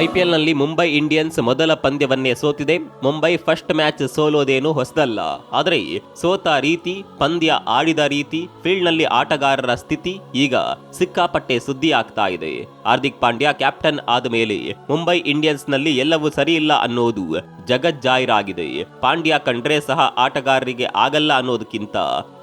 ಐಪಿಎಲ್ನಲ್ಲಿ Mumbai Indians ಮೊದಲ ಪಂದ್ಯವನ್ನೇ ಸೋತಿದೆ. ಮುಂಬೈ ಫಸ್ಟ್ ಮ್ಯಾಚ್ ಸೋಲೋದೇನು ಹೊಸದಲ್ಲ. ಆದರೆ ಸೋತ ರೀತಿ, ಪಂದ್ಯ ಆಡಿದ ರೀತಿ, ಫೀಲ್ಡ್ನಲ್ಲಿ ಆಟಗಾರರ ಸ್ಥಿತಿ ಈಗ ಸಿಕ್ಕಾಪಟ್ಟೆ ಸುದ್ದಿ ಆಗ್ತಾ ಇದೆ. ಹಾರ್ದಿಕ್ ಪಾಂಡ್ಯ ಕ್ಯಾಪ್ಟನ್ ಆದ ಮೇಲೆ ಮುಂಬೈ ಇಂಡಿಯನ್ಸ್ನಲ್ಲಿ ಎಲ್ಲವೂ ಸರಿಯಿಲ್ಲ ಅನ್ನೋದು ಜಗಜ್ಜಾಹಿರಾಗಿದೆ ಪಾಂಡ್ಯ ಕಂಡ್ರೆ ಸಹ ಆಟಗಾರರಿಗೆ ಆಗಲ್ಲ ಅನ್ನೋದಕ್ಕಿಂತ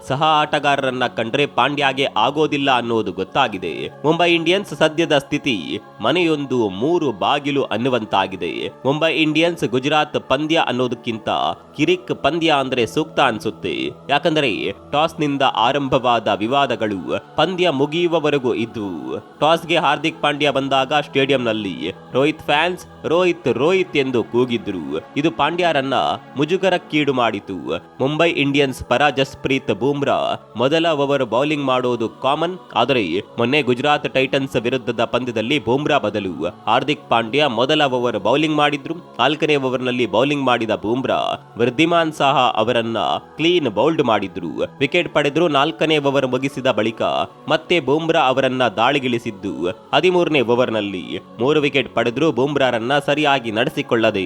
ಸಹ ಆಟಗಾರರನ್ನ ಕಂಡ್ರೆ ಪಾಂಡ್ಯಾಗೆ ಆಗೋದಿಲ್ಲ ಅನ್ನೋದು ಗೊತ್ತಾಗಿದೆ. ಮುಂಬೈ ಇಂಡಿಯನ್ಸ್ ಸದ್ಯದ ಸ್ಥಿತಿ ಮನೆಯೊಂದು ಮೂರು ಬಾಗಿಲು ಅನ್ನುವಂತಾಗಿದೆ. ಮುಂಬೈ ಇಂಡಿಯನ್ಸ್ ಗುಜರಾತ್ ಪಂದ್ಯ ಅನ್ನೋದಕ್ಕಿಂತ ಕಿರಿಕ್ ಪಂದ್ಯ ಅಂದ್ರೆ ಸೂಕ್ತ ಅನ್ಸುತ್ತೆ. ಯಾಕಂದ್ರೆ ಟಾಸ್ನಿಂದ ಆರಂಭವಾದ ವಿವಾದಗಳು ಪಂದ್ಯ ಮುಗಿಯುವವರೆಗೂ ಇದ್ವು. ಟಾಸ್ಗೆ ಹಾರ್ದಿಕ್ ಪಾಂಡ್ಯ ಬಂದಾಗ ಸ್ಟೇಡಿಯಂನಲ್ಲಿ, ರೋಹಿತ್ ಫ್ಯಾನ್ಸ್, ರೋಹಿತ್ ರೋಹಿತ್ ಎಂದು ಕೂಗಿದ್ರು. ಇದು ಪಾಂಡ್ಯರನ್ನ ಮುಜುಗರಕ್ಕೀಡು ಮಾಡಿತು. ಮುಂಬೈ ಇಂಡಿಯನ್ಸ್ ಪರ ಜಸ್ಪ್ರೀತ್ ಬೂಮ್ರಾ ಮೊದಲ ಓವರ್ ಬೌಲಿಂಗ್ ಮಾಡೋದು ಕಾಮನ್, ಆದರೆ ಮೊನ್ನೆ ಗುಜರಾತ್ ಟೈಟನ್ಸ್ ವಿರುದ್ಧದ ಪಂದ್ಯದಲ್ಲಿ ಬೂಮ್ರಾ ಬದಲು ಹಾರ್ದಿಕ್ ಪಾಂಡ್ಯ ಮೊದಲ ಓವರ್ ಬೌಲಿಂಗ್ ಮಾಡಿದ್ರು. ನಾಲ್ಕನೇ ಓವರ್ನಲ್ಲಿ ಬೌಲಿಂಗ್ ಮಾಡಿದ ಬೂಮ್ರಾ ವೃದ್ಧಿಮಾನ್ ಸಹ ಅವರನ್ನ ಕ್ಲೀನ್ ಬೌಲ್ಡ್ ಮಾಡಿದ್ರು. ವಿಕೆಟ್ ಪಡೆದ್ರು ನಾಲ್ಕನೇ ಓವರ್ ಮುಗಿಸಿದ ಬಳಿಕ ಮತ್ತೆ ಬೂಮ್ರಾ ಅವರನ್ನ ದಾಳಿಗಿಳಿಸಿದ್ದು. ಹದಿಮೂರನೇ ಓವರ್ನಲ್ಲಿ ಮೂರು ವಿಕೆಟ್ ಪಡೆದ್ರು ಬೂಮ್ರಾರನ್ನ ಸರಿಯಾಗಿ ನಡೆಸಿಕೊಳ್ಳದೆ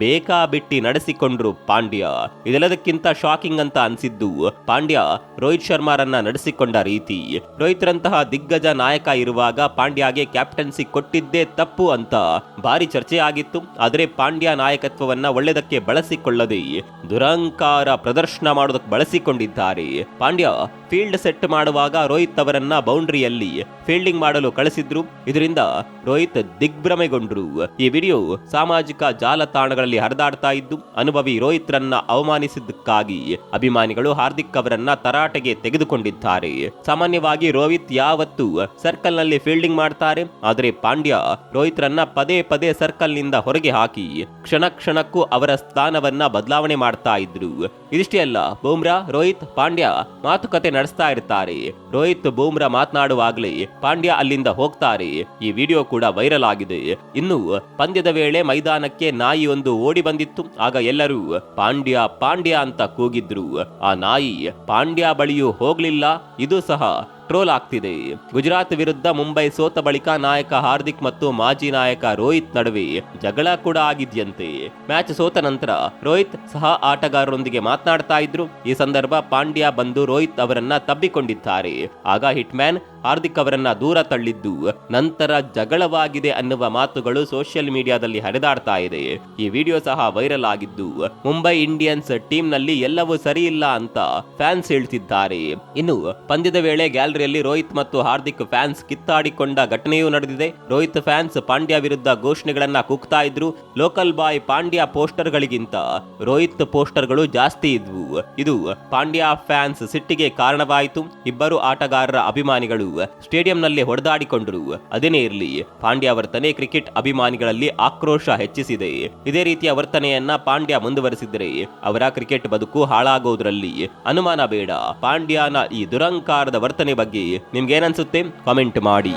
ಬೇಕಾಬಿಟ್ಟಿ ನಡೆಸಿಕೊಂಡ್ರು ಪಾಂಡ್ಯ. ಇದೆಲ್ಲದಕ್ಕಿಂತ ಶಾಕಿಂಗ್ ಅಂತ ಅನ್ಸಿದ್ದು ಪಾಂಡ್ಯ ರೋಹಿತ್ ಶರ್ಮಾರನ್ನ ನಡೆಸಿಕೊಂಡ ರೀತಿ. ರೋಹಿತ್ರಂತಹ ದಿಗ್ಗಜ ನಾಯಕ ಇರುವಾಗ ಪಾಂಡ್ಯಗೆ ಕ್ಯಾಪ್ಟನ್ಸಿ ಕೊಟ್ಟಿದ್ದೇ ತಪ್ಪು ಅಂತ ಭಾರಿ ಚರ್ಚೆ ಆಗಿತ್ತು. ಆದರೆ ಪಾಂಡ್ಯ ನಾಯಕತ್ವವನ್ನ ಒಳ್ಳೆದಕ್ಕೆ ಬಳಸಿಕೊಳ್ಳದೆ ದುರಂಕಾರ ಪ್ರದರ್ಶನ ಮಾಡೋದಕ್ಕೆ ಬಳಸಿಕೊಂಡಿದ್ದಾರೆ. ಪಾಂಡ್ಯ ಫೀಲ್ಡ್ ಸೆಟ್ ಮಾಡುವಾಗ ರೋಹಿತ್ ಅವರನ್ನ ಬೌಂಡ್ರಿಯಲ್ಲಿ ಫೀಲ್ಡಿಂಗ್ ಮಾಡಲು ಕಳಿಸಿದ್ರು. ಇದರಿಂದ ರೋಹಿತ್ ದಿಗ್ಭ್ರಮೆಗೊಂಡರು. ಈ ವಿಡಿಯೋ ಸಾಮಾಜಿಕ ಜಾಲತಾಣಗಳಲ್ಲಿ ಹರಿದಾಡ್ತಾ ಇದ್ದು, ಅನುಭವಿ ರೋಹಿತ್ ರನ್ನ ಅವಮಾನಿಸಿದ್ದಕ್ಕಾಗಿ ಅಭಿಮಾನಿಗಳು ಹಾರ್ದಿಕ್ ಅವರನ್ನ ತರಾಟೆಗೆ ತೆಗೆದುಕೊಂಡಿದ್ದಾರೆ. ಸಾಮಾನ್ಯವಾಗಿ ರೋಹಿತ್ ಯಾವತ್ತು ಸರ್ಕಲ್ನಲ್ಲಿ ಫೀಲ್ಡಿಂಗ್ ಮಾಡ್ತಾರೆ, ಆದರೆ ಪಾಂಡ್ಯ ರೋಹಿತ್ ರನ್ನ ಪದೇ ಪದೇ ಸರ್ಕಲ್ನಿಂದ ಹೊರಗೆ ಹಾಕಿ ಕ್ಷಣ ಕ್ಷಣಕ್ಕೂ ಅವರ ಸ್ಥಾನವನ್ನ ಬದಲಾವಣೆ ಮಾಡ್ತಾ ಇದ್ರು. ಇದಿಷ್ಟೇ ಅಲ್ಲ, ಬೂಮ್ರಾ, ರೋಹಿತ್, ಪಾಂಡ್ಯ ಮಾತುಕತೆ ನಡೆಸ್ತಾ ಇರ್ತಾರೆ. ರೋಹಿತ್ ಬೂಮ್ರಾ ಮಾತನಾಡುವಾಗಲೇ ಪಾಂಡ್ಯ ಅಲ್ಲಿಂದ ಹೋಗ್ತಾರೆ. ಈ ವಿಡಿಯೋ ಕೂಡ ವೈರಲ್ ಆಗಿದೆ. ಇನ್ನು ಪಂದ್ಯದ ವೇಳೆ ಮೈದಾನಕ್ಕೆ ನಾಯಿ ಒಂದು ಓಡಿ ಬಂದಿತ್ತು. ಆಗ ಎಲ್ಲರೂ ಪಾಂಡ್ಯ ಪಾಂಡ್ಯ ಅಂತ ಕೂಗಿದ್ರು. ಆ ನಾಯಿ ಪಾಂಡ್ಯ ಬಳಿಯೂ ಹೋಗ್ಲಿಲ್ಲ. ಇದು ಸಹ ಟ್ರೋಲ್ ಆಗ್ತಿದೆ. ಗುಜರಾತ್ ವಿರುದ್ಧ ಮುಂಬೈ ಸೋತ ಬಳಿಕ ನಾಯಕ ಹಾರ್ದಿಕ್ ಮತ್ತು ಮಾಜಿ ನಾಯಕ ರೋಹಿತ್ ನಡುವೆ ಜಗಳ ಕೂಡ ಆಗಿದ್ಯಂತೆ. ಮ್ಯಾಚ್ ಸೋತ ನಂತರ ರೋಹಿತ್ ಸಹ ಆಟಗಾರರೊಂದಿಗೆ ಮಾತನಾಡ್ತಾ ಇದ್ರು. ಈ ಸಂದರ್ಭ ಪಾಂಡ್ಯ ಬಂದು ರೋಹಿತ್ ಅವರನ್ನ ತಬ್ಬಿಕೊಂಡಿದ್ದಾರೆ. ಆಗ ಹಿಟ್ ಮ್ಯಾನ್ ಹಾರ್ದಿಕ್ ಅವರನ್ನ ದೂರ ತಳ್ಳಿದ್ದು. ನಂತರ ಜಗಳವಾಗಿದೆ ಅನ್ನುವ ಮಾತುಗಳು ಸೋಷಿಯಲ್ ಮೀಡಿಯಾದಲ್ಲಿ ಹರಿದಾಡ್ತಾ ಇದೆ. ಈ ವಿಡಿಯೋ ಸಹ ವೈರಲ್ ಆಗಿದ್ದು, ಮುಂಬೈ ಇಂಡಿಯನ್ಸ್ ಟೀಮ್ನಲ್ಲಿ ಎಲ್ಲವೂ ಸರಿಯಿಲ್ಲ ಅಂತ ಫ್ಯಾನ್ಸ್ ಹೇಳ್ತಿದ್ದಾರೆ. ಇನ್ನು ಪಂದ್ಯದ ವೇಳೆ ಗ್ಯಾಲರಿಯಲ್ಲಿ ರೋಹಿತ್ ಮತ್ತು ಹಾರ್ದಿಕ್ ಫ್ಯಾನ್ಸ್ ಕಿತ್ತಾಡಿಕೊಂಡ ಘಟನೆಯೂ ನಡೆದಿದೆ. ರೋಹಿತ್ ಫ್ಯಾನ್ಸ್ ಪಾಂಡ್ಯ ವಿರುದ್ಧ ಘೋಷಣೆಗಳನ್ನ ಕೂಗ್ತಾ ಇದ್ರು. ಲೋಕಲ್ ಬಾಯ್ ಪಾಂಡ್ಯ ಪೋಸ್ಟರ್ಗಳಿಗಿಂತ ರೋಹಿತ್ ಪೋಸ್ಟರ್ಗಳು ಜಾಸ್ತಿ ಇದ್ವು. ಇದು ಪಾಂಡ್ಯ ಫ್ಯಾನ್ಸ್ ಸಿಟ್ಟಿಗೆ ಕಾರಣವಾಯಿತು. ಇಬ್ಬರು ಆಟಗಾರರ ಅಭಿಮಾನಿಗಳು ಸ್ಟೇಡಿಯಂನಲ್ಲಿ ಹೊಡೆದಾಡಿಕೊಂಡರು. ಅದೇನೇ ಇರಲಿ, ಪಾಂಡ್ಯ ವರ್ತನೆ ಕ್ರಿಕೆಟ್ ಅಭಿಮಾನಿಗಳಲ್ಲಿ ಆಕ್ರೋಶ ಹೆಚ್ಚಿಸಿದೆ. ಇದೇ ರೀತಿಯ ವರ್ತನೆಯನ್ನ ಪಾಂಡ್ಯ ಮುಂದುವರೆಸಿದರೆ ಅವರ ಕ್ರಿಕೆಟ್ ಬದುಕು ಹಾಳಾಗೋದ್ರಲ್ಲಿ ಅನುಮಾನ ಬೇಡ. ಪಾಂಡ್ಯನ ಈ ದುರಂಕಾರದ ವರ್ತನೆ ಬಗ್ಗೆ ನಿಮ್ಗೇನನ್ಸುತ್ತೆ ಕಾಮೆಂಟ್ ಮಾಡಿ.